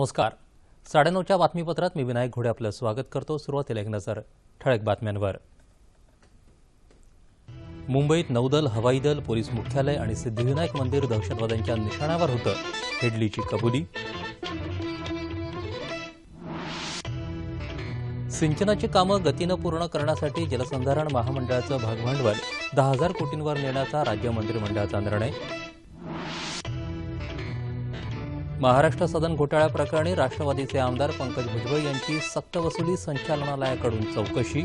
नमस्कार. साडेनऊच्या बातमीपत्रात मी विनायक घोडे आपलं स्वागत करतो. सुरुवातीला एक नजर ठळक बातम्यांवर. मुंबईत नौदल हवाई दल पोलीस मुख्यालय आणि सिद्धिविनायक मंदिर दहशतवाद्यांच्या निशाण्यावर होतं हेडलीची कबुली. सिंचनाची कामं गतीनं पूर्ण करण्यासाठी जलसंधारण महामंडळाचं भागभांडवल दहा हजार कोटींवर नेण्याचा राज्य मंत्रिमंडळाचा निर्णय. महाराष्ट्र सदन घोटाळ्याप्रकरणी राष्ट्रवादीचे आमदार पंकज भुजबळ यांची सक्तवसुली संचालनालयाकडून चौकशी.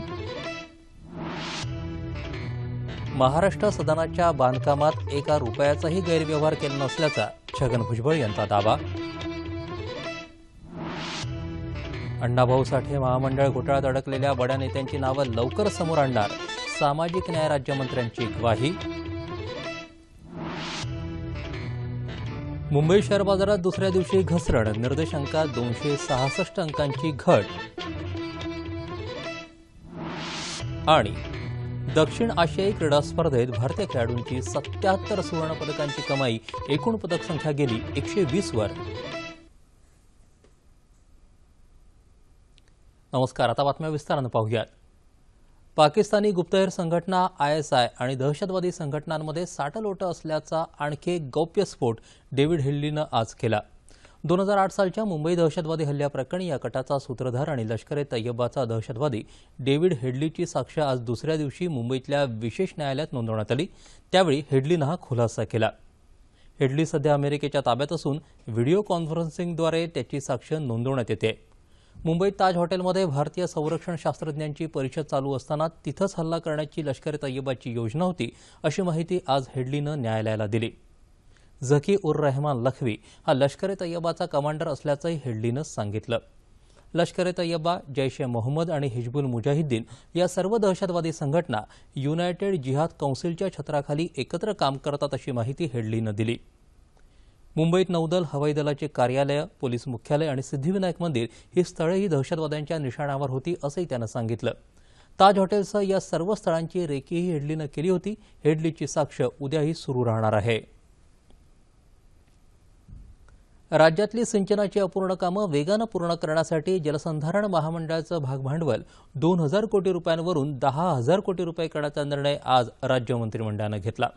महाराष्ट्र सदनाच्या बांधकामात एका रुपयाचाही गैरव्यवहार केला नसल्याचा छगन भुजबळ यांचा दावा. अण्णाभाऊ साठे महामंडळ घोटाळ्यात अडकलेल्या बड्या नेत्यांची नावं लवकर समोर आणणार सामाजिक न्याय राज्यमंत्र्यांची ग्वाही. मुंबई शेअर बाजारात दुसऱ्या दिवशी घसरण. निर्देशांकात दोनशे सहासष्ट अंकांची घट. आणि दक्षिण आशियाई क्रीडा स्पर्धेत भारतीय खेळाडूंची सत्याहत्तर सुवर्णपदकांची कमाई एकूण पदक संख्या गेली एकशे वीस वर. नमस्कार आता बातम्या विस्तारानं पाहूयात. पाकिस्तानी गुप्तहेर संघटना आयएसआय आणि दहशतवादी संघटनांमध्ये साठलोटं असल्याचा आणखी एक गौप्यस्फोट डेव्हिड हिल्लीनं आज केला. दोन हजार आठ सालच्या मुंबई दहशतवादी हल्ल्याप्रकरणी या कटाचा सूत्रधार आणि लष्कर ए तय्यबाचा दहशतवादी डेव्हिड हेडलीची साक्ष आज दुसऱ्या दिवशी मुंबईतल्या विशेष न्यायालयात नोंदवण्यात आली. त्यावेळी हेडलीनं हा खुलासा केला. हेडली सध्या अमेरिकेच्या ताब्यात असून व्हिडिओ कॉन्फरन्सिंगद्वारे त्याची साक्ष नोंदवण्यात येते. मुंबईत ताज हॉटेलमध्ये भारतीय संरक्षण शास्त्रज्ञांची परिषद चालू असताना तिथंच हल्ला करण्याची लष्कर तय्यबाची योजना होती अशी माहिती आज हेडलीनं न्यायालयाला दिली. झकी उर रहमान लखवी हा लष्कर ए तय्यबाचा कमांडर असल्याचंही हेडलीनं सांगितलं. लष्कर ए तय्यबा जैश ए मोहम्मद आणि हिजबुल मुजाहिद्दीन या सर्व दहशतवादी संघटना युनायटेड जिहाद कौन्सिलच्या छत्राखाली एकत्र काम करतात अशी माहिती हेडलीनं दिली. मुंबईत नौदल हवाई दलाची कार्यालयं पोलीस मुख्यालय आणि सिद्धिविनायक मंदिर ही स्थळेही दहशतवाद्यांच्या निशाणावर होती असंही त्यानं सांगितलं. ताज हॉटेलसह या सर्व स्थळांची रेकीही हेडलीनं केली होती. हेडलीची साक्ष उद्याही सुरू राहणार आहे. राज्यातली सिंचनाची अपूर्ण कामं वेगानं पूर्ण करण्यासाठी जलसंधारण महामंडळाचं भागभांडवल दोन हजार कोटी रुपयांवरून दहा हजार कोटी रुपये करण्याचा निर्णय आज राज्य मंत्रिमंडळानं घेतला.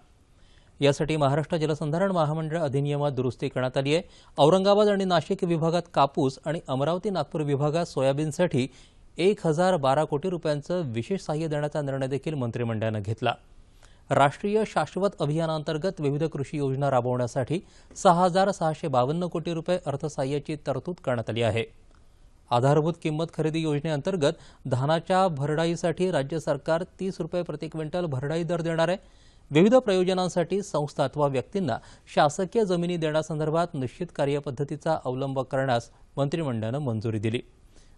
यासाठी महाराष्ट्र जलसंधारण महामंडळ अधिनियमात दुरुस्ती करण्यात आली आहे. औरंगाबाद आणि नाशिक विभागात कापूस आणि अमरावती नागपूर विभागात सोयाबीनसाठी एक हजार बारा कोटी रुपयांचं विशेष सहाय्य देण्याचा निर्णय देखील मंत्रिमंडळानं घेतला. राष्ट्रीय शाश्वत अभियानांतर्गत विविध कृषी योजना राबवण्यासाठी सहा हजार सहाशे बावन्न कोटी रुपये अर्थसहाय्याची तरतूद करण्यात आली आहे. आधारभूत किंमत खरेदी योजनेअंतर्गत धानाच्या भरडाईसाठी राज्य सरकार तीस रुपये प्रति क्विंटल भरडाई दर देणार आहे. विविध प्रयोजनांसाठी संस्था अथवा व्यक्तींना शासकीय जमिनी देण्यासंदर्भात निश्चित कार्यपद्धतीचा अवलंब करण्यास मंत्रिमंडळानं मंजुरी दिली.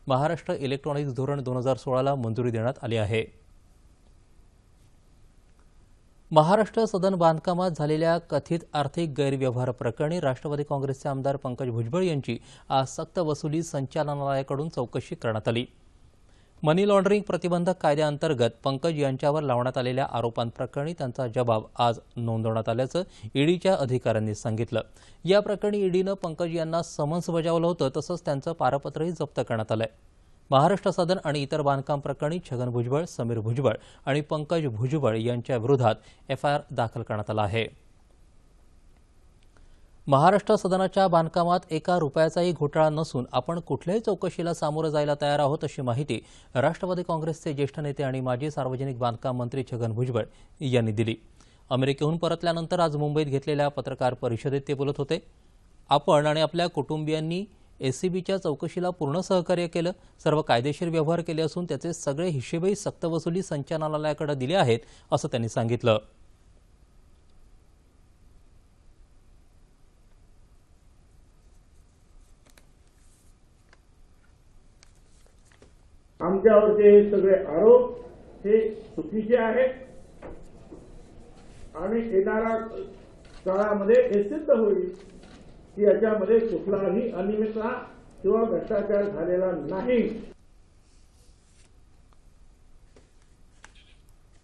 महाराष्ट्र इलेक्ट्रॉनिक्स धोरण दोन हजार सोळाला मंजुरी देण्यात आली आहे. महाराष्ट्र सदन बांधकामात झालेल्या कथित आर्थिक गैरव्यवहार प्रकरणी राष्ट्रवादी काँग्रेसचे आमदार पंकज भुजबळ यांची आज सक्तवसुली संचालनालयाकडून चौकशी करण्यात आली. मनी लॉन्ड्रिंग प्रतिबंधक कायद्याअंतर्गत पंकज यांच्यावर लावण्यात आलेल्या आरोपांप्रकरणी त्यांचा जबाब आज नोंदवण्यात आल्याचं ईडीच्या अधिकाऱ्यांनी सांगितलं. या प्रकरणी ईडीनं पंकज यांना समन्स बजावलं होतं तसंच त्यांचं पारपत्रही जप्त करण्यात आलंय. महाराष्ट्र सदन आणि इतर बांधकाम प्रकरणी छगन भुजबळ समीर भुजबळ आणि पंकज भुजबळ यांच्या विरोधात एफआयआर दाखल करण्यात आला आहे. महाराष्ट्र सदनाच्या बांधकामात एका रुपयाचाही घोटाळा नसून आपण कुठल्याही चौकशीला सामोरं जायला तयार आहोत अशी माहिती राष्ट्रवादी काँग्रेसचे ज्येष्ठ नेते आणि माजी सार्वजनिक बांधकाम मंत्री छगन भुजबळ यांनी दिली. अमेरिकेहून परतल्यानंतर आज मुंबईत घेतलेल्या पत्रकार परिषदेत ते बोलत होते. आपण आणि आपल्या कुटुंबियांनी एसीबीच्या चौकशीला पूर्ण सहकार्य केलं सर्व कायदेशीर व्यवहार केले असून त्याचे सगळे हिशेबही सक्तवसुली संचालनालयाकडे दिले आहेत असं त्यांनी सांगितलं. आमच्यावरचे हे सगळे आरोप हे चुकीचे आहेत आणि येणाऱ्या काळामध्ये हे सिद्ध होईल की याच्यामध्ये कुठलाही अनियमितता किंवा भ्रष्टाचार झालेला नाही.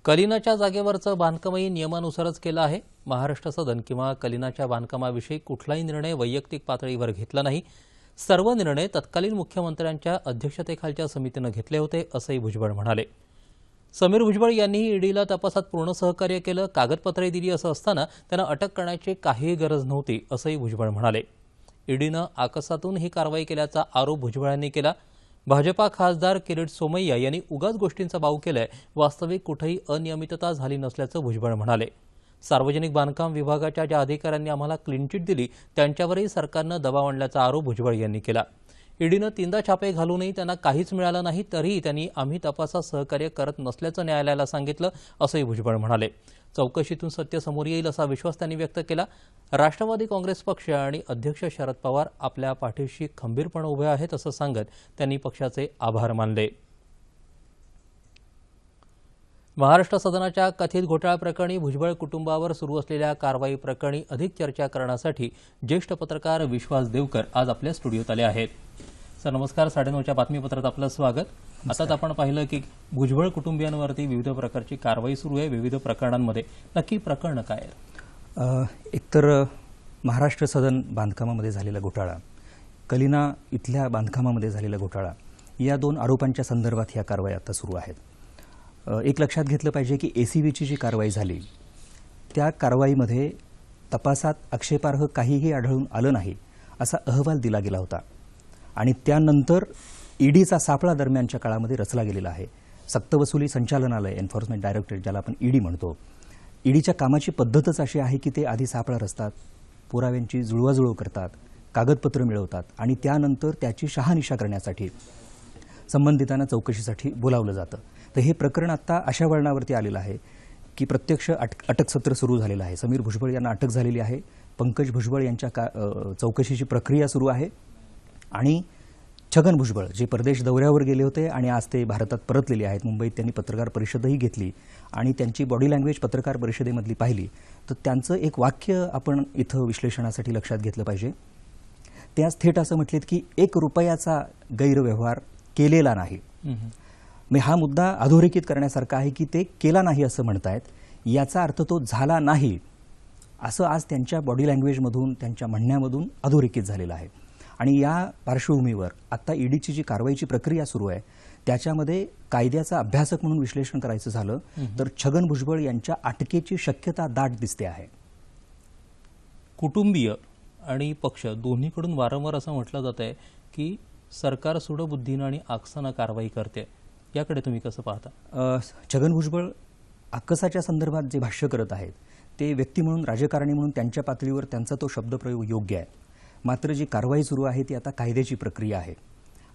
कलिनाच्या जागेवरचं बांधकामही नियमानुसारच केलं आहे. महाराष्ट्र सदन किंवा कलिनाच्या बांधकामाविषयी कुठलाही निर्णय वैयक्तिक पातळीवर घेतला नाही. सर्व निर्णय तत्कालीन मुख्यमंत्र्यांच्या अध्यक्षतेखालच्या समितीनं घेतले होते असंही भुजबळ म्हणाले. समीर भुजबळ यांनीही ईडीला तपासात पूर्ण सहकार्य केलं कागदपत्रे दिली असं असताना त्यांना अटक करण्याची काहीही गरज नव्हती असंही भुजबळ म्हणाले. ईडीनं आकसातून ही कारवाई केल्याचा आरोप भुजबळांनी केला. भाजपा खासदार किरीट सोमय्या यांनी उगाच गोष्टींचा बाऊ केलाय वास्तविक कुठेही अनियमितता झाली नसल्याचं भुजबळ म्हणाले. सार्वजनिक बांधकाम विभागाच्या ज्या अधिकाऱ्यांनी आम्हाला क्लीनचिट दिली त्यांच्यावरही सरकारनं दबाव आणल्याचा आरोप भुजबळ यांनी केला. ईडीनं तीनदा छापे घालूनही त्यांना काहीच मिळालं नाही तरीही त्यांनी आम्ही तपासात सहकार्य करत नसल्याचं न्यायालयाला सांगितलं असंही भुजबळ म्हणाले. चौकशीतून सत्य समोर येईल असा विश्वास त्यांनी व्यक्त केला. राष्ट्रवादी काँग्रेस पक्ष आणि अध्यक्ष शरद पवार आपल्या पाठीशी खंबीरपणे उभे आहेत असं सांगत त्यांनी पक्षाचे आभार मानले. महाराष्ट्र सदनाच्या कथित घोटाळा प्रकरणी भुजबळ कुटुंबावर सुरू असलेल्या कारवाई प्रकरणी अधिक चर्चा करण्यासाठी ज्येष्ठ पत्रकार विश्वास देवकर आज आपल्या स्टुडिओत आले आहेत. सर नमस्कार. साडेनऊच्या बातमीपत्रात आपलं स्वागत. आताच आपण पाहिलं की भुजबळ कुटुंबियांवरती विविध प्रकारची कारवाई सुरू आहे. विविध प्रकरणांमध्ये नक्की प्रकरण काय आहे अ, एकतर महाराष्ट्र सदन बांधकामामध्ये झालेला घोटाळा कलिना इथल्या बांधकामामध्ये झालेला घोटाळा या दोन आरोपांच्या संदर्भात ह्या कारवाई आता सुरू आहेत. एक लक्षात घेतलं पाहिजे की ए सी बीची जी कारवाई झाली त्या कारवाईमध्ये तपासात आक्षेपार्ह काहीही आढळून आलं नाही असा अहवाल दिला गेला होता. आणि त्यानंतर ईडीचा सापळा दरम्यानच्या काळामध्ये रचला गेलेला आहे. सक्तवसुली संचालनालय एन्फोर्समेंट डायरेक्टरेट ज्याला आपण ईडी म्हणतो. ईडीच्या कामाची पद्धतच अशी आहे की ते आधी सापळा रचतात पुराव्यांची जुळवाजुळव करतात कागदपत्र मिळवतात आणि त्यानंतर त्याची शहानिशा करण्यासाठी संबंधितांना चौकशीसाठी बोलावलं जातं. तर हे प्रकरण आता अशा वळणावरती आलेलं आहे की प्रत्यक्ष अटक सत्र सुरू झालेलं आहे. समीर भुजबळ यांना अटक झालेली आहे. पंकज भुजबळ यांच्या का चौकशीची प्रक्रिया सुरू आहे. आणि छगन भुजबळ जे परदेश दौऱ्यावर गेले होते आणि आज ते भारतात परतलेले आहेत. मुंबईत त्यांनी पत्रकार परिषदही घेतली आणि त्यांची बॉडी लँग्वेज पत्रकार परिषदेमधली पाहिली. तर त्यांचं एक वाक्य आपण इथं विश्लेषणासाठी लक्षात घेतलं पाहिजे. ते आज थेट असं म्हटलेत की एक रुपयाचा गैरव्यवहार केलेला नाही. मी हा मुद्दा अधोरेखित करण्यासारखा आहे की ते केला नाही असं म्हणतायत. याचा अर्थ तो झाला नाही असं आज त्यांच्या बॉडी लँग्वेजमधून त्यांच्या म्हणण्यामधून अधोरेखित झालेलं आहे. आणि या पार्श्वभूमीवर आता ईडीची जी कारवाईची प्रक्रिया सुरू आहे त्याच्यामध्ये कायद्याचा अभ्यासक म्हणून विश्लेषण करायचं झालं तर छगन भुजबळ यांच्या अटकेची शक्यता दाट दिसते आहे. कुटुंबीय आणि पक्ष दोन्हीकडून वारंवार असं म्हटलं जात आहे की सरकार सुडबुद्धीनं आणि आकसानं कारवाई करते. याकडे तुम्ही कसं पाहता? छगन भुजबळ आकसाच्या संदर्भात जे भाष्य करत आहेत ते व्यक्ती म्हणून राजकारणी म्हणून त्यांच्या पातळीवर त्यांचा तो शब्दप्रयोग योग्य आहे. मात्र जी कारवाई सुरू आहे ती आता कायद्याची प्रक्रिया आहे.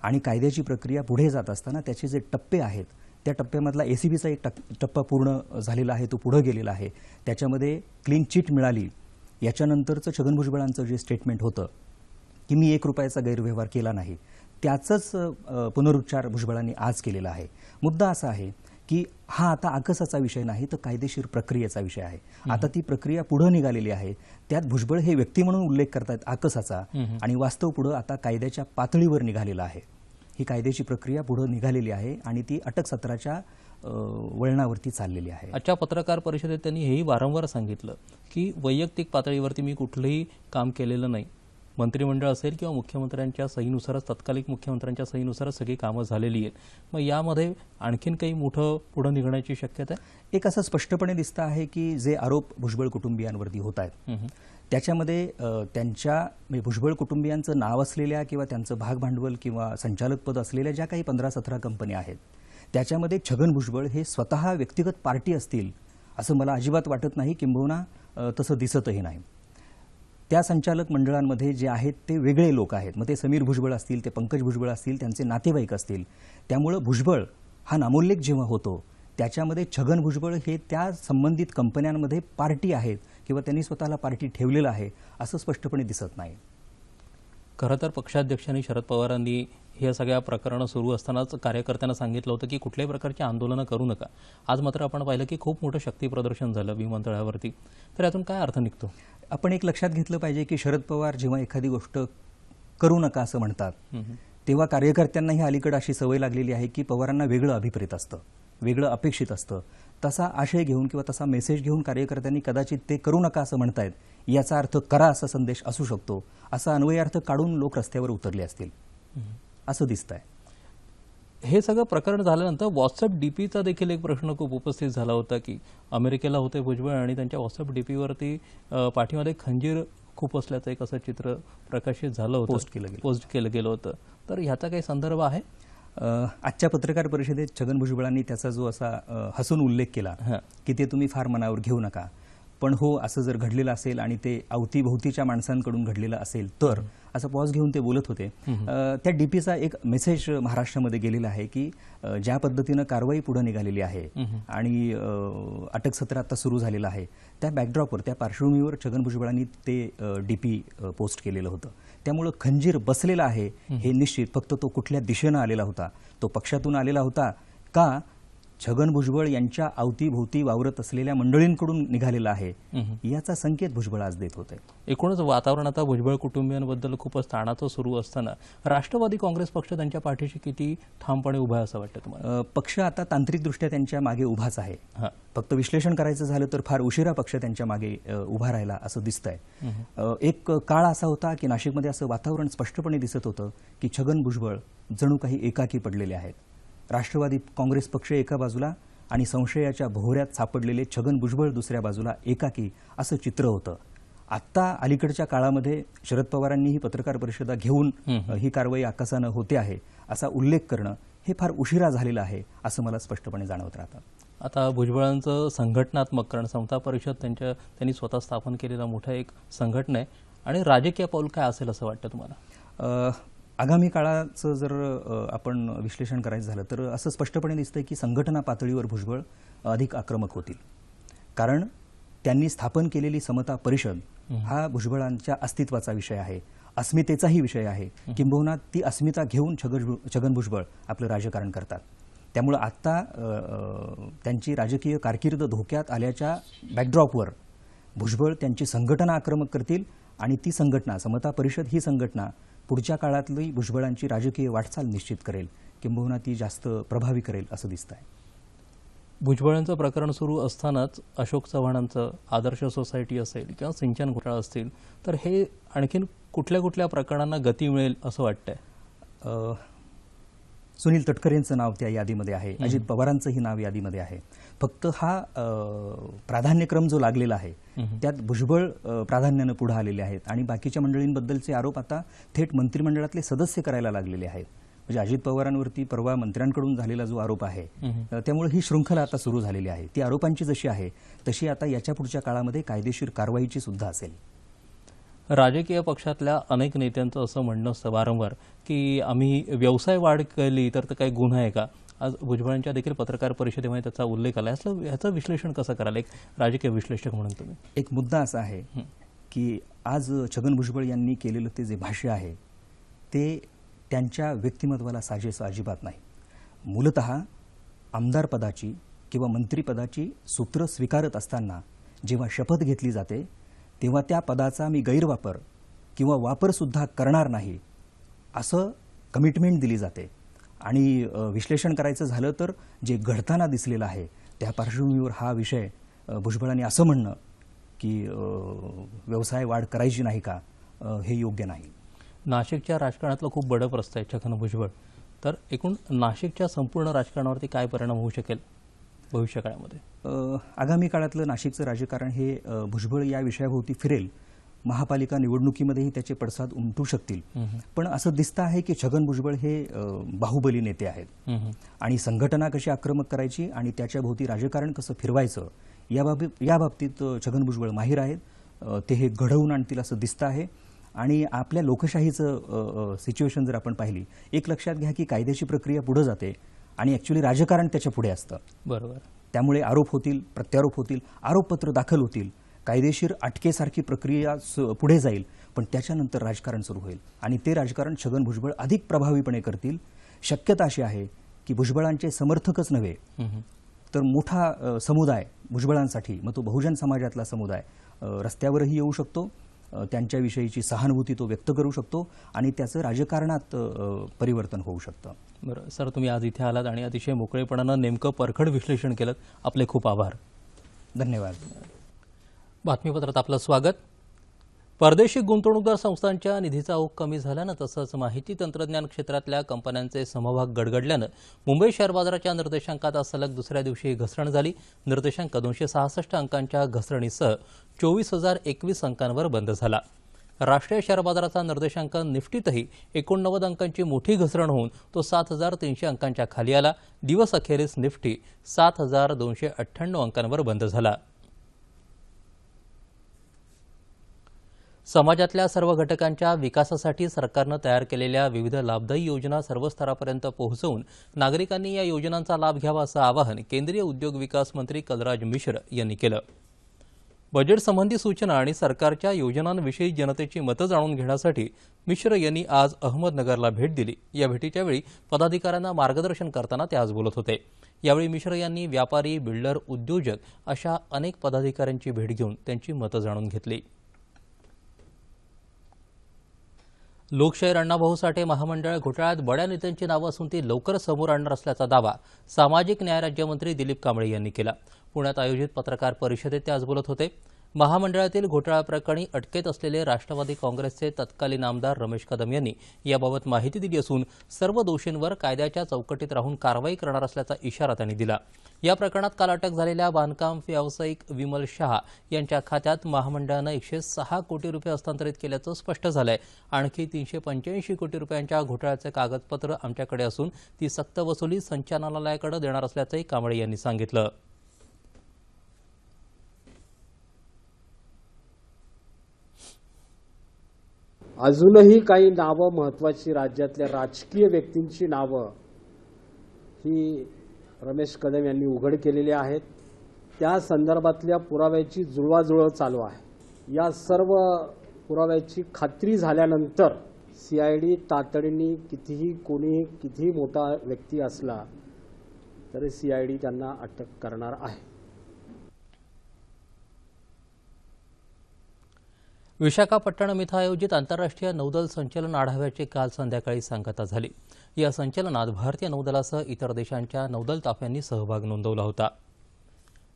आणि कायद्याची प्रक्रिया पुढे जात असताना त्याचे जे टप्पे आहेत त्या टप्प्यामधला ए सी बीचा एक टप- टप्पा पूर्ण झालेला आहे तो पुढं गेलेला आहे. त्याच्यामध्ये क्लीन चिट मिळाली. याच्यानंतरचं छगन भुजबळांचं जे स्टेटमेंट होतं की मी एक रुपयाचा गैरव्यवहार केला नाही त्याचंच पुनरुच्चार भुजबळांनी आज केलेला आहे. मुद्दा असा आहे की हा आता आकसाचा विषय नाही तर कायदेशीर प्रक्रियेचा विषय आहे. आता ती प्रक्रिया पुढे निघालेली आहे. त्यात भुजबळ हे व्यक्ती म्हणून उल्लेख करतायत आकसाचा आणि वास्तव पुढे आता कायद्याच्या पातळीवर निघालेला आहे. ही कायद्याची प्रक्रिया पुढे निघालेली आहे आणि ती अटक सत्राच्या वळणावरती चाललेली आहे. आजच्या पत्रकार परिषदेत त्यांनी हेही वारंवार सांगितलं की वैयक्तिक पातळीवरती मी कुठलंही काम केलेलं नाही. मंत्रिमंडळ असेल किंवा मुख्यमंत्र्यांच्या सहीनुसारच तत्कालिक मुख्यमंत्र्यांच्या सहीनुसारच सगळी कामं झालेली आहेत. मग यामध्ये आणखीन काही मोठं पुढं निघण्याची शक्यता आहे? एक असं स्पष्टपणे दिसतं आहे की जे आरोप भुजबळ कुटुंबियांवरती होत आहेत. त्याच्यामध्ये त्यांच्या म्हणजे भुजबळ कुटुंबियांचं नाव असलेल्या किंवा त्यांचं भाग भांडवल किंवा संचालक पद असलेल्या ज्या काही पंधरा सतरा कंपन्या आहेत त्याच्यामध्ये छगन भुजबळ हे स्वतः व्यक्तिगत पार्टी असतील असं मला अजिबात वाटत नाही किंबहुना तसं दिसतही नाही. त्या संचालक मंडळांमध्ये जे आहेत ते वेगळे लोक आहेत. मग ते समीर भुजबळ असतील ते पंकज भुजबळ असतील त्यांचे नातेवाईक असतील. त्यामुळं भुजबळ हा नामोल्लेख जेव्हा होतो त्याच्यामध्ये छगन भुजबळ हे त्या संबंधित कंपन्यांमध्ये पार्टी आहेत किंवा त्यांनी स्वतःला पार्टी ठेवलेलं आहे असं स्पष्टपणे दिसत नाही. खरं तर पक्षाध्यक्षांनी शरद पवारांनी हे सगळ्या प्रकरणं सुरू असतानाच कार्यकर्त्यांना सांगितलं होतं की कुठल्याही प्रकारची आंदोलनं करू नका. आज मात्र आपण पाहिलं की खूप मोठं शक्ती प्रदर्शन झालं विमानतळावरती. तर यातून काय अर्थ निघतो? आपण एक लक्षात घेतलं पाहिजे की शरद पवार जेव्हा एखादी गोष्ट करू नका असं म्हणतात. तेव्हा कार्यकर्त्यांनाही अलीकडे अशी सवय लागलेली आहे की पवारांना वेगळं अभिप्रेत असतं वेगळं अपेक्षित असतं. तसा आशय घेऊन किंवा तसा मेसेज घेऊन कार्यकर्त्यांनी कदाचित ते करू नका असं म्हणतायत याचा अर्थ करा असा संदेश असू शकतो असा अन्वयार्थ काढून लोक रस्त्यावर उतरले असतील. असं दिसतंय. हे सगळं प्रकरण झाल्यानंतर व्हॉट्सअप डीपीचा देखील एक प्रश्न खूप उपस्थित झाला होता की अमेरिकेला होते भुजबळ आणि त्यांच्या व्हॉट्सअप डीपीवरती पाठीमध्ये खंजीर खूप असल्याचं एक असं चित्र प्रकाशित झालं होतं पोस्ट केलं गेलं. पोस्ट केलं गेलं होतं तर ह्याचा काही संदर्भ आहे आजच्या पत्रकार परिषदेत छगन भुजबळांनी त्याचा जो असा हसून उल्लेख केला. की ते तुम्ही फार मनावर घेऊ नका पण हो असं जर घडलेलं असेल आणि ते अवतीभोवतीच्या माणसांकडून घडलेलं असेल तर असं पॉज घेऊन ते बोलत होते. त्या डीपीचा एक मेसेज महाराष्ट्रामध्ये गेलेला आहे की ज्या पद्धतीनं कारवाई पुढे निघालेली आहे आणि अटक सत्र आता सुरू झालेलं आहे त्या बॅकड्रॉपवर त्या पार्श्वभूमीवर छगन भुजबळांनी ते डीपी पोस्ट केलेलं होतं. त्यामुळं खंजीर बसलेला आहे हे निश्चित. फक्त तो कुठल्या दिशेनं आलेला होता? तो पक्षातून आलेला होता का? छगन भुजबळ यांच्या अवतीभोवती वावरत असलेल्या मंडळींकडून निघालेला आहे. याचा संकेत भुजबळ आज देत होते. एकूणच वातावरण आता भुजबळ कुटुंबियांबद्दल खूपच ताणाचं सुरू असताना राष्ट्रवादी काँग्रेस पक्ष त्यांच्या पाठीशी किती ठामपणे उभा असं वाटतं तुम्हाला? पक्ष आता तांत्रिकदृष्ट्या त्यांच्या मागे उभाच आहे. फक्त विश्लेषण करायचं झालं तर फार उशिरा पक्ष त्यांच्या मागे उभा राहिला असं दिसतंय. एक काळ असा होता की नाशिकमध्ये असं वातावरण स्पष्टपणे दिसत होतं की छगन भुजबळ जणू काही एकाकी पडलेले आहेत. राष्ट्रवादी काँग्रेस पक्ष एका बाजूला आणि संशयाच्या भोवऱ्यात सापडलेले छगन भुजबळ दुसऱ्या बाजूला एकाकी असं चित्र होतं. आत्ता अलीकडच्या काळामध्ये शरद पवारांनी ही पत्रकार परिषदा घेऊन ही कारवाई आकासानं होते आहे असा उल्लेख करणं हे फार उशिरा झालेलं आहे असं मला स्पष्टपणे जाणवत राहतं. आता भुजबळांचं संघटनात्मक कारण समता परिषद त्यांच्या त्यांनी स्वतः स्थापन केलेला मोठा एक संघटना आहे. आणि राजकीय पाऊल काय असेल असं वाटतं तुम्हाला? आगामी काळाचं जर आपण विश्लेषण करायचं झालं तर असं स्पष्टपणे दिसतंय की संघटना पातळीवर भुजबळ अधिक आक्रमक होतील. कारण त्यांनी स्थापन केलेली समता परिषद हा भुजबळांच्या अस्तित्वाचा विषय आहे. अस्मितेचाही विषय आहे. किंबहुना ती अस्मिता घेऊन छगन छगन भुजबळ आपलं राजकारण करतात. त्यामुळं आत्ता त्यांची राजकीय कारकीर्द धोक्यात आल्याच्या बॅकड्रॉपवर भुजबळ त्यांची संघटना आक्रमक करतील आणि ती संघटना समता परिषद ही संघटना पुढच्या काळातली भुजबळांची राजकीय वाटचाल निश्चित करेल. किंबहुना ती जास्त प्रभावी करेल असं दिसत आहे भुजबळांचं प्रकरण सुरू असतानाच अशोक चव्हाणांचं आदर्श सोसायटी असेल किंवा सिंचन घोटाळा असतील तर हे आणखीन कुठल्या कुठल्या प्रकरणांना गती मिळेल असं वाटतंय? सुनील तटकरेंचं नाव त्या यादीमध्ये आहे. अजित पवारांचंही नाव यादीमध्ये आहे. फक्त हा प्राधान्यक्रम जो लागलेला आहे त्यात भुजबळ प्राधान्यानं पुढे आलेले आहेत. आणि बाकीच्या मंडळींबद्दलचे आरोप आता थेट मंत्रिमंडळातले सदस्य करायला लागलेले आहेत. म्हणजे अजित पवारांवरती परवा मंत्र्यांकडून झालेला जो आरोप आहे त्यामुळे ही शृंखला आता सुरू झालेली आहे. ती आरोपांची जशी आहे तशी आता याच्या पुढच्या काळामध्ये कायदेशीर कारवाईची सुद्धा असेल. राजकीय पक्षातल्या अनेक नेत्यांचं असं म्हणणं असतं वारंवार की आम्ही व्यवसाय वाढ केली तर ते काही गुन्हा आहे का? आज भुजबळांच्या देखील पत्रकार परिषदेमध्ये त्याचा उल्लेख आला. याचं याचं विश्लेषण कसं कराल? एक राजकीय विश्लेषक म्हणून तुम्ही. एक मुद्दा असा आहे की आज छगन भुजबळ यांनी केलेलं ते जे भाष्य आहे ते त्यांच्या व्यक्तिमत्वाला साजेसं अजिबात नाही. मूलत आमदार पदाची किंवा मंत्रिपदाची सूत्र स्वीकारत असताना जेव्हा शपथ घेतली जाते तेव्हा त्या पदाचा मी गैरवापर किंवा वापरसुद्धा करणार नाही असं कमिटमेंट दिली जाते. आणि विश्लेषण करायचं झालं तर जे घडताना दिसलेलं आहे त्या पार्श्वभूमीवर हा विषय भुजबळांनी असं म्हणणं की व्यवसाय वाढ करायची नाही का हे योग्य नाही. नाशिकच्या राजकारणातलं खूप बडं प्रस्त आहे छगन भुजबळ. तर एकूण नाशिकच्या संपूर्ण राजकारणावरती काय परिणाम होऊ शकेल? भविष्य काळामध्ये आगामी काळातलं नाशिकचं राजकारण हे भुजबळ या विषयाभोवती फिरेल. महापालिका निवडणुकीमध्येही त्याचे पडसाद उमटू शकतील. पण असं दिसतं आहे की छगन भुजबळ हे बाहुबली नेते आहेत. आणि संघटना कशी आक्रमक करायची आणि त्याच्या भोवती राजकारण कसं फिरवायचं या बाबी या बाबतीत छगन भुजबळ माहीर आहेत. ते हे घडवून आणतील असं दिसतं आहे. आणि आपल्या लोकशाहीचं सिच्युएशन जर आपण पाहिली एक लक्षात घ्या की कायद्याची प्रक्रिया पुढे जाते. आणि ॲक्च्युली राजकारण त्याच्या पुढे असतं. बरोबर. त्यामुळे आरोप होतील प्रत्यारोप होतील आरोपपत्र दाखल होतील कायदेशीर अटकेसारखी प्रक्रिया पुढे जाईल पण त्याच्यानंतर राजकारण सुरू होईल. आणि ते राजकारण छगन भुजबळ अधिक प्रभावीपणे करतील. शक्यता अशी आहे की भुजबळांचे समर्थकच नव्हे तर मोठा समुदाय भुजबळांसाठी मग तो बहुजन समाजातला समुदाय रस्त्यावरही येऊ शकतो त्यांच्याविषयीची सहानुभूती तो व्यक्त करू शकतो आणि त्याचं राजकारणात परिवर्तन होऊ शकतं. बरं. सर तुम्ही आज इथे आलात आणि अतिशय मोकळेपणानं नेमकं परखड विश्लेषण केलं आपले खूप आभार. धन्यवाद. बातमीपत्रात आपलं स्वागत. परदेशी गुंतवणूकदार संस्थांच्या निधीचा ओघ कमी झाल्यानं तसंच माहिती तंत्रज्ञान क्षेत्रातल्या कंपन्यांचे समभाग गडगडल्यानं मुंबई शेअर बाजाराच्या निर्देशांकात आज सलग दुसऱ्या दिवशी घसरण झाली. निर्देशांक दोनशे सहासष्ट अंकांच्या घसरणीसह चोवीस हजार एकवीस अंकांवर बंद झाला. राष्ट्रीय शेअर बाजाराचा निर्देशांक निफ्टीतही एकोणनव्वद अंकांची मोठी घसरण होऊन तो सात हजार तीनशे अंकांच्या खाली आला. दिवस अखेरीस निफ्टी सात हजार दोनशे अठ्ठ्याण्णव अंकांवर बंद झाला. समाजातल्या सर्व घटकांच्या विकासासाठी सरकारनं तयार केलेल्या विविध लाभदायी योजना सर्व स्तरापर्यंत पोहोचवून नागरिकांनी या योजनांचा लाभ घ्यावा असं आवाहन केंद्रीय उद्योग विकास मंत्री कलराज मिश्र यांनी केलं. बजेटसंबंधी सूचना आणि सरकारच्या योजनांविषयी जनतेची मतं जाणून घेण्यासाठी मिश्र यांनी आज अहमदनगरला भेट दिली. या भेटीच्या वेळी पदाधिकाऱ्यांना मार्गदर्शन करताना ते आज बोलत होते. यावेळी मिश्र यांनी व्यापारी बिल्डर उद्योजक अशा अनेक पदाधिकाऱ्यांची भेट घेऊन त्यांची मतं जाणून घेतली. लोकशाहीर अण्णाभाऊ साठे महामंडळ घोटाळ्यात बड्या नेत्यांची नावं असून ती लवकर समोर आणणार असल्याचा दावा सामाजिक न्याय राज्यमंत्री दिलीप कांबळे यांनी केला. पुण्यात आयोजित पत्रकार परिषदेत ते आज बोलत होते. महामंडळातील घोटाळा प्रकरणी अटकेत असलेले राष्ट्रवादी काँग्रेसचे तत्कालीन आमदार रमेश कदम यांनी याबाबत माहिती दिली असून सर्व दोषींवर कायद्याच्या चौकटीत राहून कारवाई करणार असल्याचा इशारा त्यांनी दिला. या प्रकरणात काल अटक झालेल्या बांधकाम व्यावसायिक विमल शहा यांच्या खात्यात महामंडळानं एकशे सहा कोटी रुपये हस्तांतरित केल्याचं स्पष्ट झालंय. आणखी तीनशे पंच्याऐंशी कोटी रुपयांच्या घोटाळ्याचे कागदपत्र आमच्याकडे असून ती सक्तवसुली संचालनालयाकडे देणार असल्याचंही कांबळे यांनी सांगितलं. अजूनही काही नावं महत्वाची राज्यातल्या राजकीय व्यक्तींची नावं ही रमेश कदम यांनी उघड केलेली आहेत. त्या संदर्भातल्या पुराव्याची जुळवाजुळव चालू आहे. या सर्व पुराव्याची खात्री झाल्यानंतर सीआयडी तातडीने कितीही कोणीही कितीही मोठा व्यक्ती असला तरी सीआयडी त्यांना अटक करणार आहे. विशाखापट्टणम इथं आयोजित आंतरराष्ट्रीय नौदल संचलन आढाव्याची काल संध्याकाळी सांगता झाली. या संचलनात भारतीय नौदलासह इतर देशांच्या नौदल ताफ्यांनी सहभाग नोंदवला होता.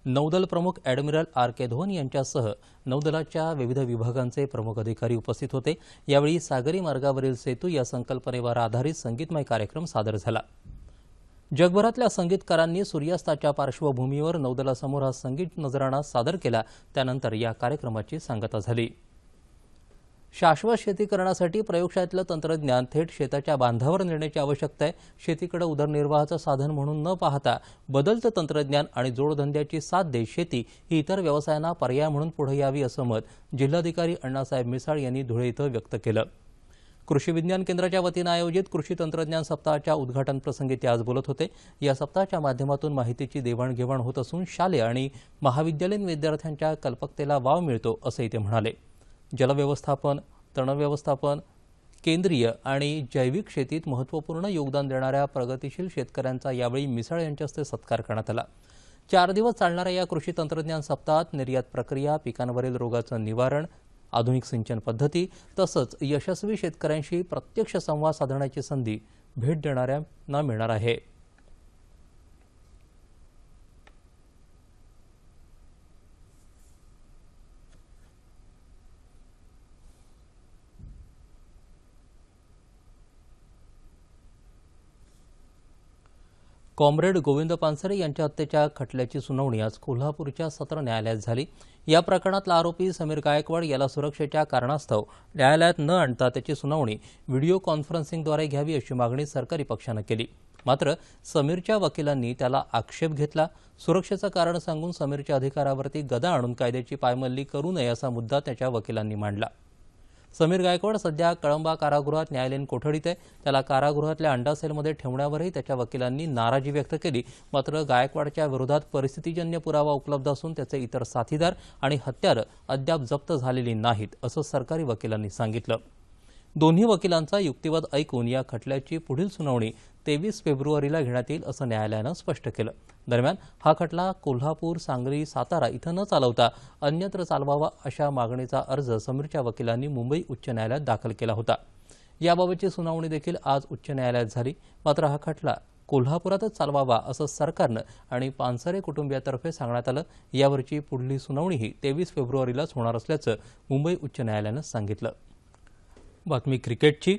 नौदल प्रमुख ॲडमिरल आर के धोन यांच्यासह नौदलाच्या विविध विभागांचे प्रमुख अधिकारी उपस्थित होते. यावेळी सागरी मार्गावरील सेतू या संकल्पनेवर आधारित संगीतमय कार्यक्रम सादर झाला. जगभरातल्या संगीतकारांनी सूर्यास्ताच्या पार्श्वभूमीवर नौदलासमोर हा संगीत नजराणा सादर केला. त्यानंतर या कार्यक्रमाची सांगता झाली. शाश्वत शेती करण्यासाठी प्रयोगशाळेतलं तंत्रज्ञान थेट शेताच्या बांधावर नेण्याची आवश्यकता आहे. शेतीकडे उदरनिर्वाहाचं साधन म्हणून न पाहता बदलतं तंत्रज्ञान आणि जोडधंद्याची साथ देत शेती ही इतर व्यवसायांना पर्याय म्हणून पुढे यावी असं मत जिल्हाधिकारी अण्णासाहेब मिसाळ यांनी धुळे इथं व्यक्त केलं. कृषी विज्ञान केंद्राच्या वतीनं आयोजित कृषी तंत्रज्ञान सप्ताहाच्या उद्घाटनप्रसंगी ते आज बोलत होते. या सप्ताहाच्या माध्यमातून माहितीची देवाणघेवाण होत असून शालेय आणि महाविद्यालयीन विद्यार्थ्यांच्या कल्पकतेला वाव मिळतो असंही ते म्हणाले. जलव्यवस्थापन तणव्यवस्थापन केंद्रीय आणि जैविक शेतीत महत्त्वपूर्ण योगदान देणाऱ्या प्रगतिशील शेतकऱ्यांचा यावेळी मिसाळ यांच्या हस्ते सत्कार करण्यात आला. चार दिवस चालणाऱ्या या कृषी तंत्रज्ञान सप्ताहात निर्यात प्रक्रिया पिकांवरील रोगाचं निवारण आधुनिक सिंचन पद्धती तसंच यशस्वी शेतकऱ्यांशी प्रत्यक्ष संवाद साधण्याची संधी भेट देणाऱ्यांना मिळणार आहे. कॉम्रेड गोविंद पानसरे यांच्या हत्येच्या खटल्याची सुनावणी आज कोल्हापूरच्या सत्र न्यायालयात झाली. या प्रकरणातला आरोपी समीर गायकवाड याला सुरक्षेच्या कारणास्तव न्यायालयात न आणता त्याची सुनावणी व्हिडिओ कॉन्फरन्सिंगद्वारे घ्यावी अशी मागणी सरकारी पक्षानं केली. मात्र समीरच्या वकिलांनी त्याला आक्षेप घेतला. सुरक्षेचं कारण सांगून समीरच्या अधिकारावरती गदा आणून कायद्याची पायमल्ली करू नये असा मुद्दा त्याच्या वकिलांनी मांडला. समीर गायकवाड सध्या कळंबा कारागृहात न्यायालयीन कोठडीत आहे. त्याला कारागृहातल्या अंडा सेलमध्ये ठेवण्यावरही त्याच्या वकिलांनी नाराजी व्यक्त केली. मात्र गायकवाडच्या विरोधात परिस्थितीजन्य पुरावा उपलब्ध असून त्याचे इतर साथीदार आणि हत्यारं अद्याप जप्त झालेली नाहीत असं सरकारी वकिलांनी सांगितलं. दोन्ही वकिलांचा युक्तिवाद ऐकून या खटल्याची पुढील सुनावणी तेवीस फेब्रुवारीला घेण्यात येईल असं न्यायालयानं स्पष्ट केलं. दरम्यान हा खटला कोल्हापूर सांगली सातारा इथं न चालवता अन्यत्र चालवावा अशा मागणीचा अर्ज समीरच्या वकिलांनी मुंबई उच्च न्यायालयात दाखल केला होता. याबाबतची सुनावणी देखील आज उच्च न्यायालयात झाली. मात्र हा खटला कोल्हापुरातच चालवावा असं सरकारनं आणि पानसरे कुटुंबियातर्फे सांगण्यात आलं. यावरची पुढली सुनावणीही तेवीस फेब्रुवारीलाच होणार असल्याचं मुंबई उच्च न्यायालयानं सांगितलं. बातमी क्रिकेटची.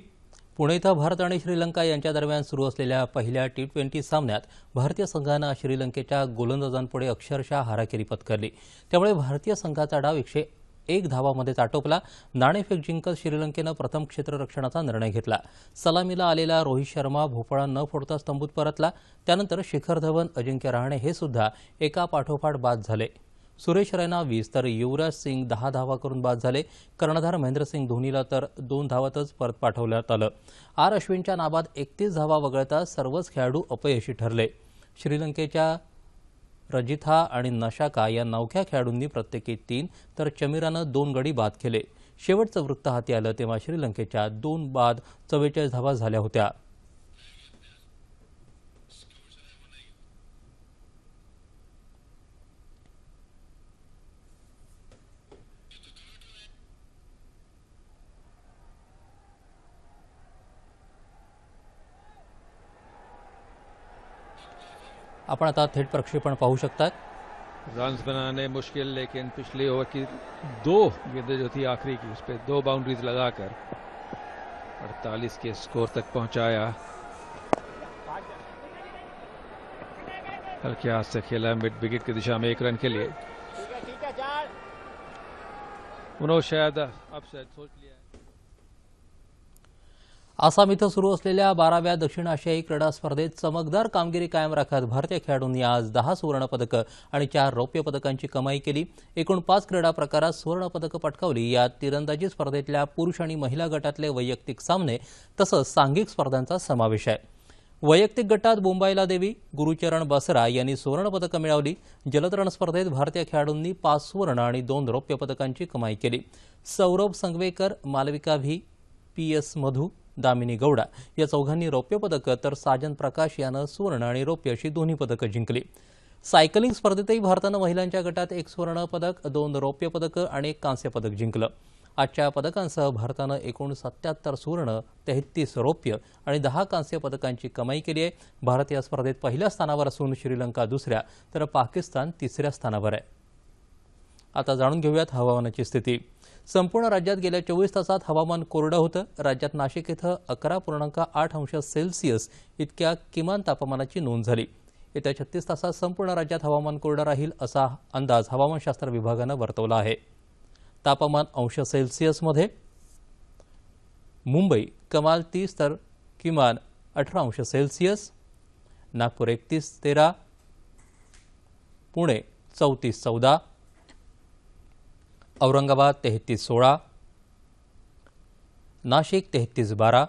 पुणे इथं भारत आणि श्रीलंका यांच्या दरम्यान सुरू असलेल्या पहिल्या टी ट्वेंटी सामन्यात भारतीय संघानं श्रीलंकेच्या गोलंदाजांपुढे अक्षरशः हाराकिरी पत्करली. त्यामुळे भारतीय संघाचा डाव एकशे एक धावामध्येच आटोपला नाणेफेक जिंकत श्रीलंकेनं प्रथम क्षेत्ररक्षणाचा निर्णय घेतला. सलामीला आलेला रोहित शर्मा भोपळा न फोडता स्तंभूत परतला. त्यानंतर शिखर धवन अजिंक्य रहाणे हे सुद्धा एका पाठोपाठ बाद झाले. सुरेश रैना वीस तर युवराज सिंग दहा धावा करून बाद झाले. कर्णधार महेंद्रसिंग धोनीला तर दोन धावातच परत पाठवण्यात आलं. आर अश्विनच्या नाबाद एकतीस धावा वगळता सर्वच खेळाडू अपयशी ठरले. श्रीलंकेच्या रजिथा आणि नशाका या नवख्या खेळाडूंनी प्रत्येकी तीन तर चमीरानं दोन गडी बाद केले. शेवटचं वृत्त हाती आलं तेव्हा श्रीलंकेच्या दोन बाद चव्वेचाळीस धावा झाल्या होत्या. आपण आता थेट प्रक्षेपण पाहू शकतात. रन्स बनाने मुश्किल लेकिन पिछले ओवर की दो गेंदें जो थी आखिरी की उस पर दो बाउंड्रीज लगाकर 48 के स्कोर तक पहुँचाया। हल्के हाथ से खेला मिड विकेट की दिशा में एक रन के लिए। उन्होंने शायद अब शायद सोच लिया। आसाम इथं सुरू असलेल्या बाराव्या दक्षिण आशियाई क्रीडा स्पर्धेत चमकदार कामगिरी कायम राखत भारतीय खेळाडूंनी आज दहा सुवर्णपदकं आणि चार रौप्य पदकांची कमाई केली. एकूण पाच क्रीडा प्रकारात सुवर्णपदकं पटकावली. यात तिरंदाजी स्पर्धेतल्या पुरुष आणि महिला गटातले वैयक्तिक सामने तसंच सांघिक स्पर्धांचा समावेश आहे. वैयक्तिक गटात मुंबईला देवी गुरुचरण बसरा यांनी सुवर्णपदकं मिळवली. जलतरण स्पर्धेत भारतीय खेळाडूंनी पाच सुवर्ण आणि दोन रौप्य पदकांची कमाई केली. Saurabh Sangvekar Malvika V P S Madhu Damini Gowda या चौघांनी रौप्य पदकं तर साजन प्रकाश यानं सुवर्ण आणि रौप्य अशी दोन्ही पदकं जिंकली. सायकलिंग स्पर्धेतही भारतानं महिलांच्या गटात एक सुवर्ण पदक दोन रौप्य पदकं आणि एक कांस्य पदक जिंकलं. आजच्या पदकांसह भारतानं एकूण सत्याहत्तर सुवर्ण तेहतीस रौप्य आणि दहा कांस्य पदकांची कमाई केली आहे. भारत या स्पर्धेत पहिल्या स्थानावर असून श्रीलंका दुसऱ्या तर पाकिस्तान तिसऱ्या स्थानावर आहे. आता जाणून घेऊयात हवामानाची स्थिती. संपूर्ण राज्यात गेल्या चोवीस तासात हवामान कोरडं होतं. राज्यात नाशिक इथं अकरा पूर्णांक आठ अंश सेल्सिअस इतक्या किमान तापमानाची नोंद झाली. येत्या छत्तीस तासात संपूर्ण राज्यात हवामान कोरडं राहील असा अंदाज हवामानशास्त्र विभागानं वर्तवला आहे. तापमान अंश सेल्सिअसमध्ये मुंबई कमाल तीस तर किमान अठरा अंश सेल्सिअस नागपूर एकतीस तेरा पुणे चौतीस चौदा औरंगाबाद तेहतीस सोळा नाशिक तेहतीस बारा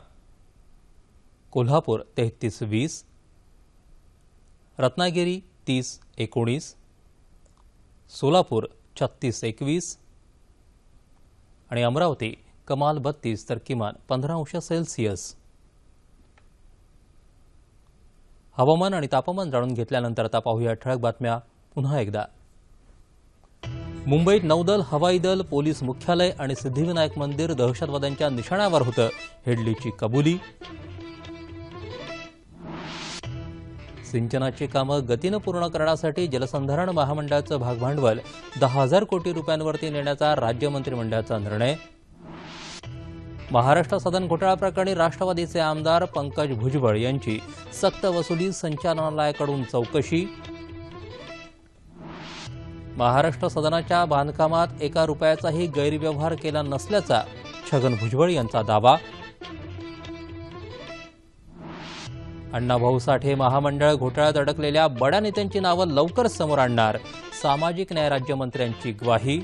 कोल्हापूर तेहतीस वीस रत्नागिरी तीस एकोणीस सोलापूर छत्तीस एकवीस आणि अमरावती कमाल बत्तीस तर किमान पंधरा अंश सेल्सिअस. हवामान आणि तापमान जाणून घेतल्यानंतर आता पाहूया ठळक बातम्या पुन्हा एकदा. मुंबईत नौदल हवाई दल पोलीस मुख्यालय आणि सिद्धिविनायक मंदिर दहशतवाद्यांच्या निशाण्यावर होतं. हेडलीची कबुली. सिंचनाची कामं गतीनं पूर्ण करण्यासाठी जलसंधारण महामंडळाचं भागभांडवल. दहा हजार कोटी रुपयांवरती नेण्याचा राज्य मंत्रिमंडळाचा निर्णय. महाराष्ट्र सदन घोटाळा प्रकरणी राष्ट्रवादीचे आमदार पंकज भुजबळ यांची सक्त वसुली संचालनालयाकडून चौकशी. महाराष्ट्र सदनाच्या बांधकामात एका रुपयाचाही गैरव्यवहार केला नसल्याचा छगन भुजबळ यांचा दावा. अण्णाभाऊ साठे महामंडळ घोटाळ्यात अडकलेल्या बड्या नेत्यांची नावं लवकर समोर आणणार. सामाजिक न्याय राज्यमंत्र्यांची ग्वाही.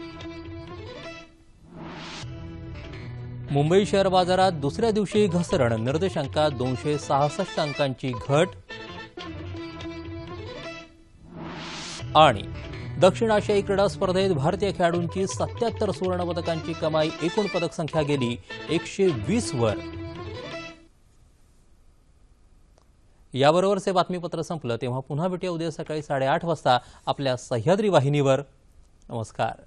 मुंबई शेअर बाजारात दुसऱ्या दिवशी घसरण निर्देशांकात दोनशे सहासष्ट अंकांची घट आणि दक्षिण आशियाई क्रीडा स्पर्धेत भारतीय खेळाडूंची सत्याहत्तर सुवर्णपदकांची कमाई एकूण पदक संख्या गेली एकशे वीस वर. याबरोबरच हे बातमीपत्र संपलं तेव्हा पुन्हा भेटूया उद्या सकाळी साडेआठ वाजता आपल्या सह्याद्री वाहिनीवर. नमस्कार.